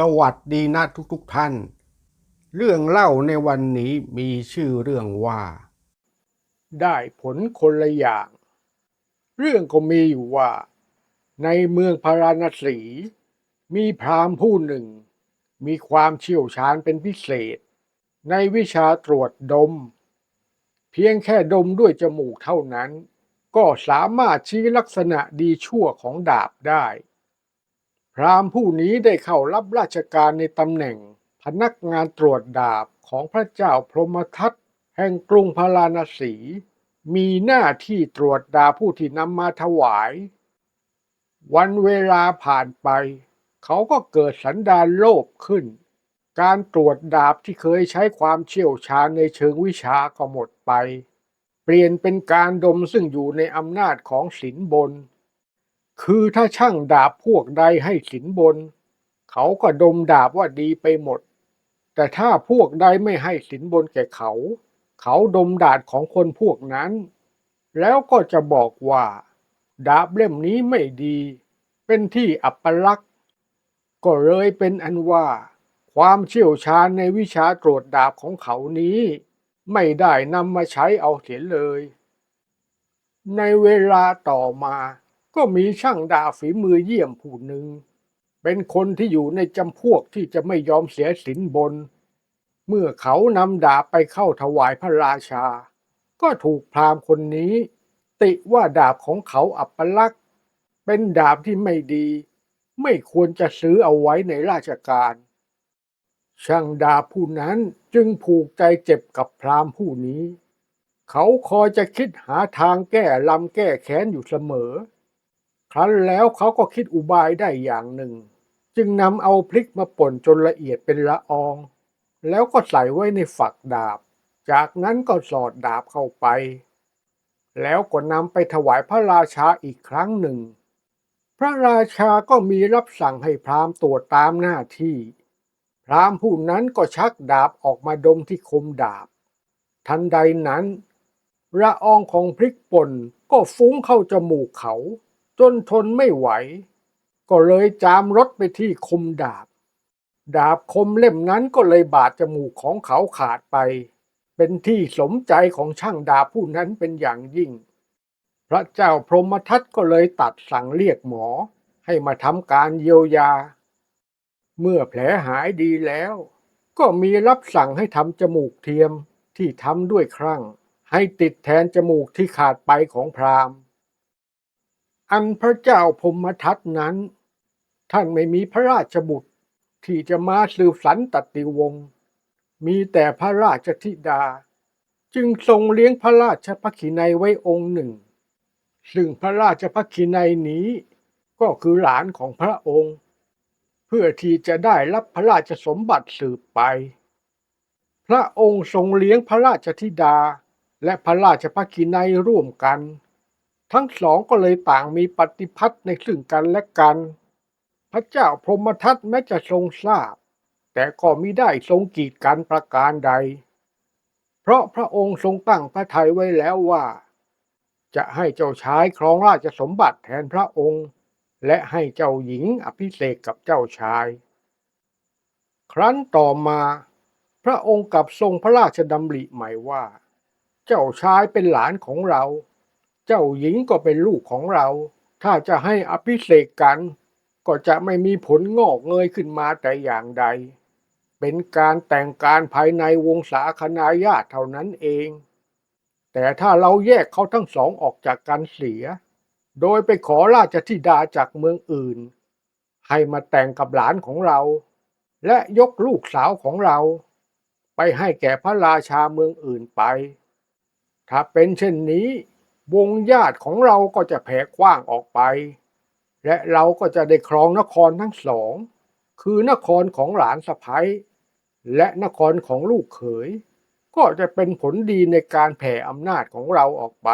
สวัสดีนะทุกๆท่าน เรื่องเล่าในวันนี้มีชื่อเรื่องว่า ได้ผลคนละอย่าง เรื่องก็มีอยู่ว่า ในเมืองพาราณสี มีพราหมณ์ผู้หนึ่ง มีความเชี่ยวชาญเป็นพิเศษ ในวิชาตรวจดม เพียงแค่ดมด้วยจมูกเท่านั้น ก็สามารถชี้ลักษณะดีชั่วของดาบได้ พราหมณ์ผู้นี้ได้เข้ารับราชการในตำแหน่ง พนักงานตรวจดาบของพระเจ้าพรหมทัตแห่งกรุงพาราณสี มีหน้าที่ตรวจดาผู้ที่นำมาถวาย วันเวลาผ่านไป เขาก็เกิดสันดานโลภขึ้น การตรวจดาบที่เคยใช้ความเชี่ยวชาญในเชิงวิชาก็หมดไป เปลี่ยนเป็นการดมซึ่งอยู่ในอำนาจของสินบน คือถ้าช่างดาบพวกใดให้สินบน เขาก็ดมดาบว่าดีไปหมด แต่ถ้าพวกใดไม่ให้สินบนแก่เขา เขาดมดาบของคนพวกนั้น แล้วก็จะบอกว่า ดาบเล่มนี้ไม่ดี เป็นที่อัปลักษณ์ก็เลยเป็นอันว่า ความเชี่ยวชาญในวิชาตรวจดาบของเขานี้ ไม่ได้นำมาใช้เอาเสียเลย ในเวลาต่อมา ก็มีช่างดาฝีมือเยี่ยมผู้หนึ่ง เป็นคนที่อยู่ในจำพวกที่จะไม่ยอมเสียสินบน เมื่อเขานำดาบไปเข้าถวายพระราชา ก็ถูกพราหมณ์คนนี้ ติว่าดาบของเขาอัปลักษณ์ เป็นดาบที่ไม่ดี ไม่ควรจะซื้อเอาไว้ในราชการ ช่างดาบผู้นั้นจึงผูกใจเจ็บกับพราหมณ์ผู้นี้ เขาคอยจะคิดหาทางแก้ลำแก้แค้นอยู่เสมอ ครั้นแล้วเขาก็คิดอุบายได้อย่างหนึ่ง จึงนำเอาพริกมาป่นจนละเอียดเป็นละออง แล้วก็ใส่ไว้ในฝักดาบ จากนั้นก็สอดดาบเข้าไป แล้วก็นำไปถวายพระราชาอีกครั้งหนึ่ง พระราชาก็มีรับสั่งให้พราหมณ์ตรวจตามหน้าที่ พราหมณ์ผู้นั้นก็ชักดาบออกมาดมที่คมดาบ ทันใดนั้นละอองของพริกป่นก็ฟุ้งเข้าจมูกเขา จนทนไม่ไหว ก็เลยจามรถไปที่คมดาบ ดาบคมเล่มนั้นก็เลยบาดจมูกของเขาขาดไป เป็นที่สมใจของช่างดาบผู้นั้นเป็นอย่างยิ่ง พระเจ้าพรหมทัตก็เลยตัดสั่งเรียกหมอให้มาทำการเยียวยา เมื่อแผลหายดีแล้ว ก็มีรับสั่งให้ทำจมูกเทียมที่ทำด้วยครั่ง ให้ติดแทนจมูกที่ขาดไปของพราหมณ์ อันพระเจ้าพมทัตนั้น ท่านไม่มีพระราชบุตรที่จะมาสืบสันตติวงศ์มีแต่พระราชธิดา จึงทรงเลี้ยงพระราชพระขีนัยไว้องค์หนึ่ง ซึ่งพระราชพระขีนัยนี้ก็คือหลานของพระองค์ เพื่อที่จะได้รับพระราชสมบัติสืบไป พระองค์ทรงเลี้ยงพระราชธิดาและพระราชพระขีนัยร่วมกัน ทั้งสองก็เลยต่างมีปฏิพัติในซึ่งกันและกัน พระเจ้าพรหมทัตแม้จะทรงทราบ แต่ก็มิได้ทรงกีดกันประการใด เพราะพระองค์ทรงตั้งพระทัยไว้แล้วว่า จะให้เจ้าชายครองราชสมบัติแทนพระองค์ และให้เจ้าหญิงอภิเษกกับเจ้าชาย ครั้นต่อมาพระองค์กับทรงพระราชดำริใหม่ว่า เจ้าชายเป็นหลานของเรา เจ้าหญิงก็เป็นลูกของเรา ถ้าจะให้อภิเษกกัน ก็จะไม่มีผลงอกเงยขึ้นมาแต่อย่างใด เป็นการแต่งการภายในวงศาคณาญาติเท่านั้นเอง แต่ถ้าเราแยกเขาทั้งสองออกจากกันเสีย โดยไปขอราชธิดาจากเมืองอื่น ให้มาแต่งกับหลานของเรา และยกลูกสาวของเรา ไปให้แก่พระราชาเมืองอื่นไป ถ้าเป็นเช่นนี้ วงญาติของเราก็จะแผ่กว้างออกไป และเราก็จะได้ครองนครทั้งสอง คือนครของหลานสะพ้ยและนครของลูกเขย ก็จะเป็นผลดีในการแผ่อำนาจของเราออกไป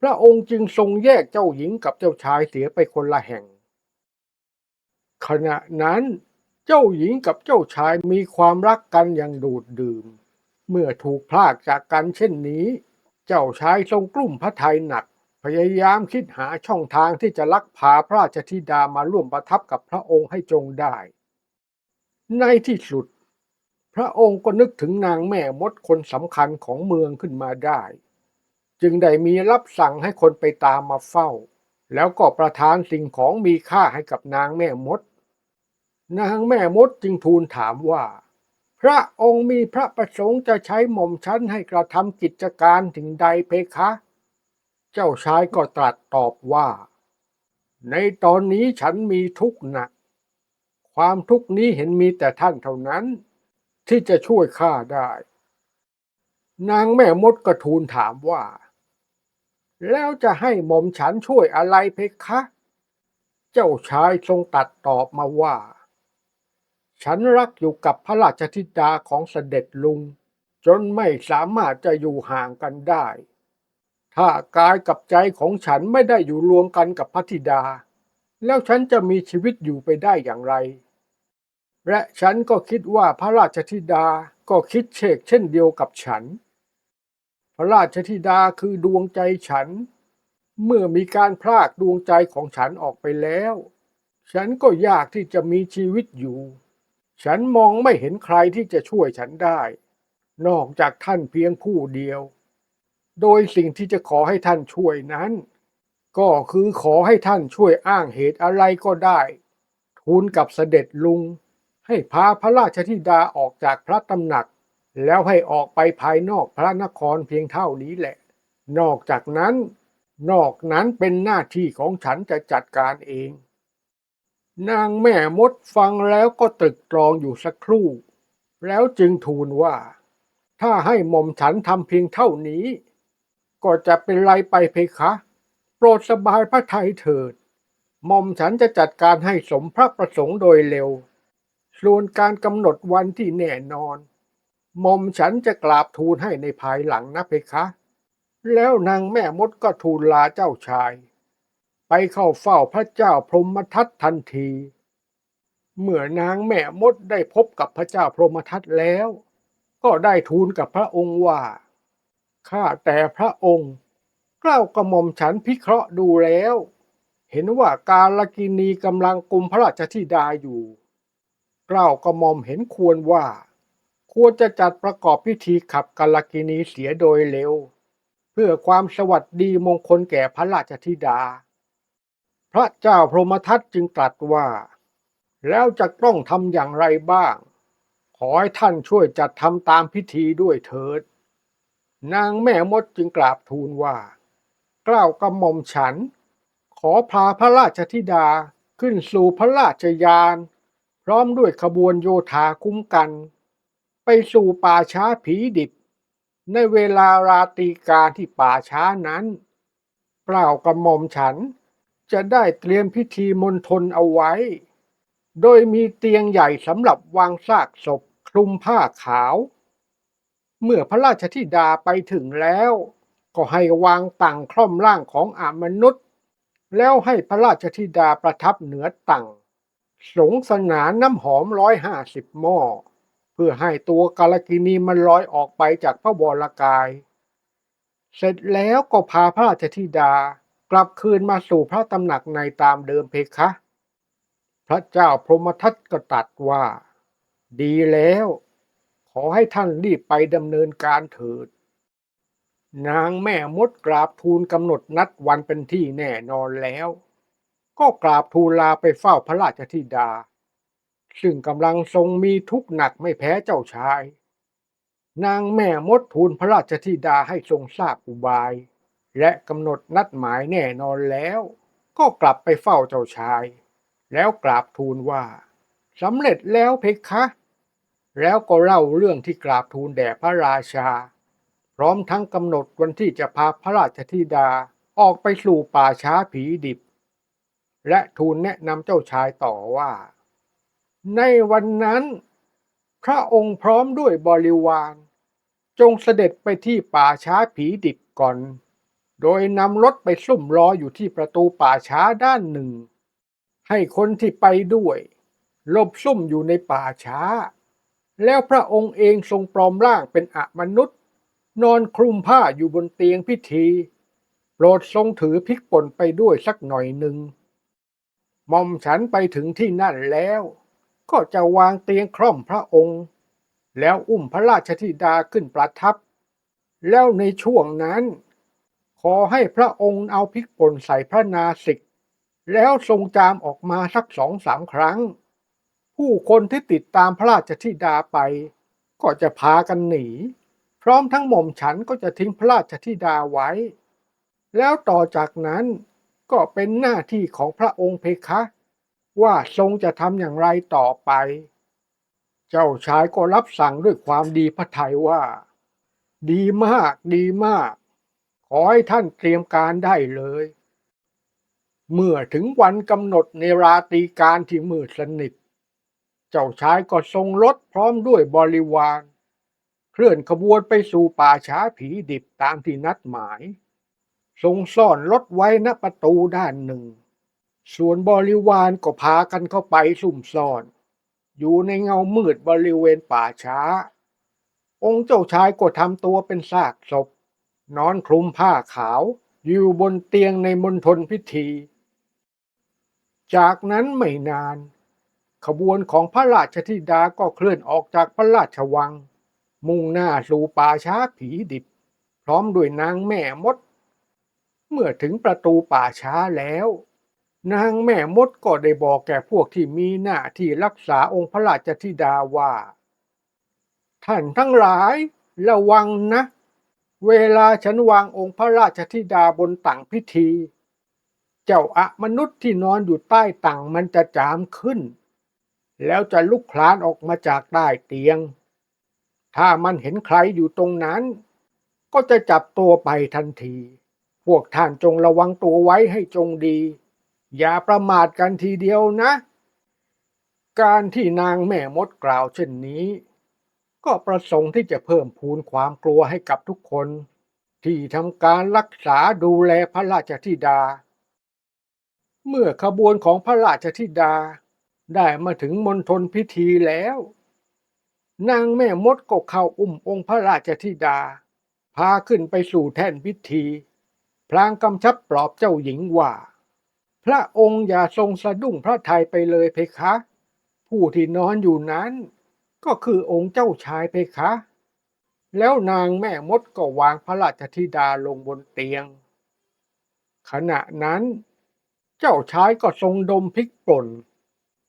พระองค์จึงทรงแยกเจ้าหญิงกับเจ้าชายเสียไปคนละแห่ง ขณะนั้นเจ้าหญิงกับเจ้าชายมีความรักกันอย่างดูดดื่ม เมื่อถูกพลากจากกันเช่นนี้ เจ้าชายทรงกลุ้มพระทัยหนัก พยายามคิดหาช่องทางที่จะลักพาพระราชธิดามาร่วมประทับกับพระองค์ให้จงได้ ในที่สุด พระองค์ก็นึกถึงนางแม่มดคนสำคัญของเมืองขึ้นมาได้ จึงได้มีรับสั่งให้คนไปตามมาเฝ้า แล้วก็ประทานสิ่งของมีค่าให้กับนางแม่มด นางแม่มดจึงทูลถามว่า พระองค์มีพระประสงค์จะใช้หม่อมชั้นให้กระทำกิจการถึงใดเพคะ เจ้าชายก็ตรัสตอบว่า ในตอนนี้ฉันมีทุกข์หนัก ความทุกข์นี้เห็นมีแต่ท่านเท่านั้น ที่จะช่วยข้าได้ นางแม่มดก็ทูลถามว่า แล้วจะให้หม่อมฉันช่วยอะไรเพคะ เจ้าชายทรงตรัดตอบมาว่า ฉันรักอยู่กับพระราชธิดาของเสด็จลุง จนไม่สามารถจะอยู่ห่างกันได้ ถ้ากายกับใจของฉันไม่ได้อยู่รวมกันกับพระธิดา แล้วฉันจะมีชีวิตอยู่ไปได้อย่างไร และฉันก็คิดว่าพระราชธิดาก็คิดเชกเช่นเดียวกับฉัน พระราชธิดาคือดวงใจฉัน เมื่อมีการพรากดวงใจของฉันออกไปแล้ว ฉันก็ยากที่จะมีชีวิตอยู่ ฉันมองไม่เห็นใครที่จะช่วยฉันได้ นอกจากท่านเพียงผู้เดียว โดยสิ่งที่จะขอให้ท่านช่วยนั้น ก็คือขอให้ท่านช่วยอ้างเหตุอะไรก็ได้ ทูลกับเสด็จลุง ให้พาพระราชธิดาออกจากพระตำหนัก แล้วให้ออกไปภายนอกพระนครเพียงเท่านี้แหละ นอกจากนั้น นอกนั้นเป็นหน้าที่ของฉันจะจัดการเอง นางแม่มดฟังแล้วก็ตรึกตรองอยู่สักครู่ แล้วจึงทูลว่า ถ้าให้หม่อมฉันทำเพียงเท่านี้ ก็จะเป็นไรไปเพคะ โปรดสบายพระทัยเถิด หม่อมฉันจะจัดการให้สมพระประสงค์โดยเร็ว ส่วนการกำหนดวันที่แน่นอน หม่อมฉันจะกราบทูลให้ในภายหลังนะเพคะ แล้วนางแม่มดก็ทูลลาเจ้าชาย ไปเข้าเฝ้าพระเจ้าพรหมทัตทันที เมื่อนางแม่มดได้พบกับพระเจ้าพรหมทัตแล้ว ก็ได้ทูลกับพระองค์ว่า ข้าแต่พระองค์เกล้ากระหม่อมฉันพิเคราะห์ดูแล้ว เห็นว่าการลกินีกำลังกุมพระราชธิดาอยู่เกล้ากระหม่อมเห็นควรว่า ควรจะจัดประกอบพิธีขับกาลกินีเสียโดยเร็ว เพื่อความสวัสดีมงคลแก่พระราชธิดา พระเจ้าพรหมทัตจึงตรัสว่า แล้วจะต้องทำอย่างไรบ้าง ขอให้ท่านช่วยจัดทำตามพิธีด้วยเถิด นางแม่มดจึงกราบทูลว่า กล้าวกระหม่อมฉัน ขอพาพระราชธิดาขึ้นสู่พระราชยาน พร้อมด้วยขบวนโยธาคุ้มกัน ไปสู่ป่าช้าผีดิบ ในเวลาราตรีการที่ป่าช้านั้นเปล่ากระหม่อมฉัน จะได้เตรียมพิธีมณฑลเอาไว้ โดยมีเตียงใหญ่สำหรับวางซากศพคลุมผ้าขาว เมื่อพระราชธิดาไปถึงแล้ว ก็ให้วางตังคล่อมร่างของอามนุษย์ แล้วให้พระราชธิดาประทับเหนือตังสงสนานน้ำหอมร้อยห้าสิบหม้อ เพื่อให้ตัวกาลกินีมันลอยออกไปจากพระวรกาย เสร็จแล้วก็พาพระราชธิดา กลับคืนมาสู่พระตำหนักในตามเดิมเพคะ พระเจ้าพรหมทัตก็ตรัสว่า ดีแล้ว ขอให้ท่านรีบไปดำเนินการเถิด นางแม่มดกราบทูลกำหนดนัดวันเป็นที่แน่นอนแล้ว ก็กราบทูลลาไปเฝ้าพระราชธิดา ซึ่งกำลังทรงมีทุกข์หนักไม่แพ้เจ้าชาย นางแม่มดทูลพระราชธิดาให้ทรงทราบอุบาย และกำหนดนัดหมายแน่นอนแล้ว ก็กลับไปเฝ้าเจ้าชาย แล้วกราบทูลว่าสำเร็จแล้วเพคะ แล้วก็เล่าเรื่องที่กราบทูลแด่พระราชา พร้อมทั้งกำหนดวันที่จะพาพระราชธิดาออกไปสู่ป่าช้าผีดิบ และทูลแนะนำเจ้าชายต่อว่า ในวันนั้น พระองค์พร้อมด้วยบริวาร จงเสด็จไปที่ป่าช้าผีดิบก่อน โดยนำรถไปซุ่มรออยู่ที่ประตูป่าช้าด้านหนึ่ง ให้คนที่ไปด้วยหลบซุ่มอยู่ในป่าช้า แล้วพระองค์เองทรงปลอมร่างเป็นอมนุษย์ นอนคลุมผ้าอยู่บนเตียงพิธี โปรดทรงถือพริกป่นไปด้วยสักหน่อยหนึ่งมอมฉันไปถึงที่นั่นแล้วกก็จะวางเตียงคร่อมพระองค์ แล้วอุ้มพระราชธิดาขึ้นประทับ แล้วในช่วงนั้น ขอให้พระองค์เอาพริกป่นใส่พระนาสิก แล้วทรงจามออกมาสักสองสามครั้ง ผู้คนที่ติดตามพระราชธิดาไป ก็จะพากันหนี พร้อมทั้งหม่อมฉันก็จะทิ้งพระราชธิดาไว้ แล้วต่อจากนั้นก็เป็นหน้าที่ของพระองค์เพคะ ว่าทรงจะทำอย่างไรต่อไป เจ้าชายก็รับสั่งด้วยความดีพระทัยว่า ดีมากดีมาก ขอให้ท่านเตรียมการได้เลย เมื่อถึงวันกำหนดในราตรีการที่มืดสนิท เจ้าชายก็ทรงรถพร้อมด้วยบริวาร เคลื่อนขบวนไปสู่ป่าช้าผีดิบตามที่นัดหมาย ทรงซ่อนรถไว้ณประตูด้านหนึ่ง ส่วนบริวารก็พากันเข้าไปซุ่มซ่อน อยู่ในเงามืดบริเวณป่าช้า องค์เจ้าชายก็ทำตัวเป็นซากศพ นอนคลุมผ้าขาว อยู่บนเตียงในมณฑลพิธี จากนั้นไม่นาน ขบวนของพระราชธิดาก็เคลื่อนออกจากพระราชวัง มุ่งหน้าสู่ป่าช้าผีดิบ พร้อมด้วยนางแม่มด เมื่อถึงประตูป่าช้าแล้ว นางแม่มดก็ได้บอกแก่พวกที่มีหน้าที่รักษาองค์พระราชธิดาว่า ท่านทั้งหลายระวังนะ เวลาฉันวางองค์พระราชธิดาบนตังพิธี เจ้าอะมนุษย์ที่นอนอยู่ใต้ตังมันจะจามขึ้น แล้วจะลุกคลานออกมาจากใต้เตียง ถ้ามันเห็นใครอยู่ตรงนั้น ก็จะจับตัวไปทันที พวกท่านจงระวังตัวไว้ให้จงดี อย่าประมาทกันทีเดียวนะ การที่นางแม่มดกล่าวเช่นนี้ ก็ประสงค์ที่จะเพิ่มพูนความกลัวให้กับทุกคน ที่ทำการรักษาดูแลพระราชธิดา เมื่อขบวนของพระราชธิดา ได้มาถึงมณฑลพิธีแล้ว นางแม่มดก็เข้าอุ้มองค์พระราชธิดา พาขึ้นไปสู่แท่นพิธี พลางกำชับปลอบเจ้าหญิงว่า พระองค์อย่าทรงสะดุ้งพระทัยไปเลยเพคะ ผู้ที่นอนอยู่นั้น ก็คือองค์เจ้าชายเพคะ แล้วนางแม่มดก็วางพระราชธิดาลงบนเตียง ขณะนั้นเจ้าชายก็ทรงดมพริกป่น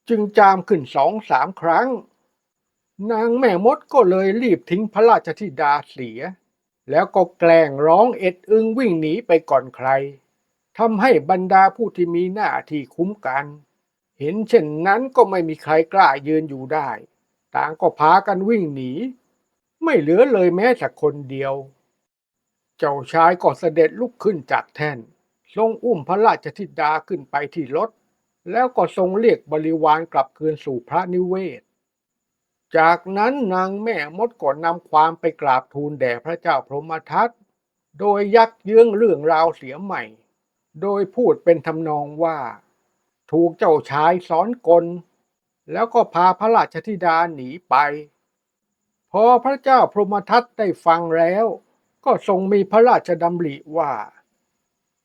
จึงจามขึ้นสองสามครั้ง นางแม่มดก็เลยรีบทิ้งพระราชธิดาเสีย แล้วก็แกล้งร้องเอ็ดอึงวิ่งหนีไปก่อนใครทำให้บรรดาผู้ที่มีหน้าที่คุ้มกัน เห็นเช่นนั้นก็ไม่มีใครกล้ายืนอยู่ได้ ต่างก็พากันวิ่งหนี ไม่เหลือเลยแม้แต่คนเดียว เจ้าชายก็เสด็จลุกขึ้นจากแท่น ทรงอุ้มพระราชธิดาขึ้นไปที่รถ แล้วก็ทรงเรียกบริวารกลับคืนสู่พระนิเวศ จากนั้นนางแม่มดก็นำความไปกราบทูลแด่พระเจ้าพรหมทัตโดยยักเยื้องเรื่องราวเสียใหม่ โดยพูดเป็นทำนองว่า ถูกเจ้าชายสอนกล แล้วก็พาพระราชธิดาหนีไป พอพระเจ้าพรหมทัตได้ฟังแล้ว ก็ทรงมีพระราชดำริว่า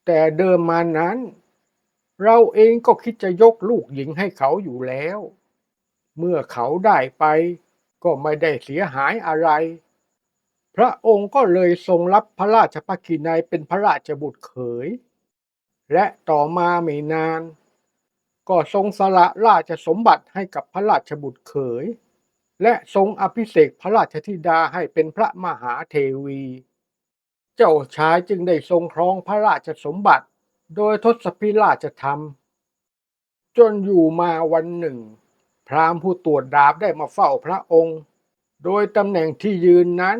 แต่เดิมมานั้น เราเองก็คิดจะยกลูกหญิงให้เขาอยู่แล้ว เมื่อเขาได้ไป ก็ไม่ได้เสียหายอะไร พระองค์ก็เลยทรงรับพระราชภกินัยเป็นพระราชบุตรเขย และต่อมาไม่นาน ก็ทรงสละราชสมบัติให้กับพระราชบุตรเขย และทรงอภิเษกพระราชธิดาให้เป็นพระมหาเทวี เจ้าชายจึงได้ทรงครองพระราชสมบัติ โดยทศพิราชธรรม จนอยู่มาวันหนึ่ง พราหมณ์ผู้ตรวจดาบได้มาเฝ้าพระองค์ โดยตำแหน่งที่ยืนนั้น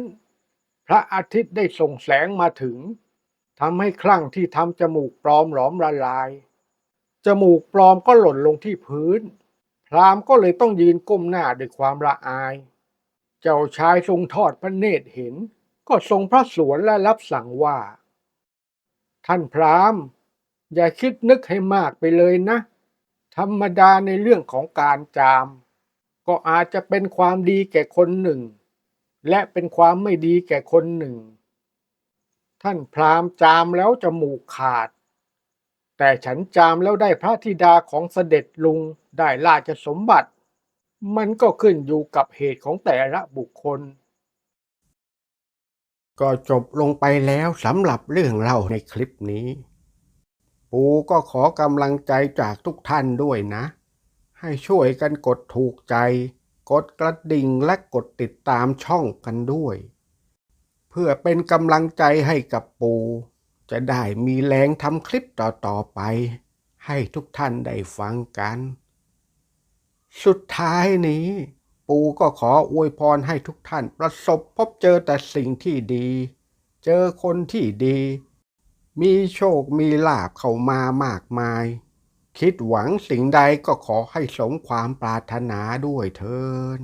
พระอาทิตย์ได้ส่งแสงมาถึงทำให้คลั่งที่ทำจมูกปลอมหลอมละลาย จมูกปลอมก็หล่นลงที่พื้น พรามก็เลยต้องยืนก้มหน้าด้วยความละอาย เจ้าชายทรงทอดพระเนตรเห็น ก็ทรงพระสวนและรับสั่งว่า ท่านพรามอย่าคิดนึกให้มากไปเลยนะ ธรรมดาในเรื่องของการจาม ก็อาจจะเป็นความดีแก่คนหนึ่ง และเป็นความไม่ดีแก่คนหนึ่ง ท่านพรามจามแล้วจมูกขาด แต่ฉันจามแล้วได้พระธิดาของเสด็จลุงได้ราชสมบัติ มันก็ขึ้นอยู่กับเหตุของแต่ละบุคคล ก็จบลงไปแล้วสำหรับเรื่องเล่าในคลิปนี้ ปูก็ขอกำลังใจจากทุกท่านด้วยนะ ให้ช่วยกันกดถูกใจ กดกระดิ่งและกดติดตามช่องกันด้วย เพื่อเป็นกำลังใจให้กับปู จะได้มีแรงทำคลิปต่อๆไป ให้ทุกท่านได้ฟังกัน สุดท้ายนี้ ปู่ก็ขออวยพรให้ทุกท่านประสบพบเจอแต่สิ่งที่ดี เจอคนที่ดี มีโชคมีลาภเข้ามามากมาย คิดหวังสิ่งใดก็ขอให้สมความปรารถนาด้วยเถิน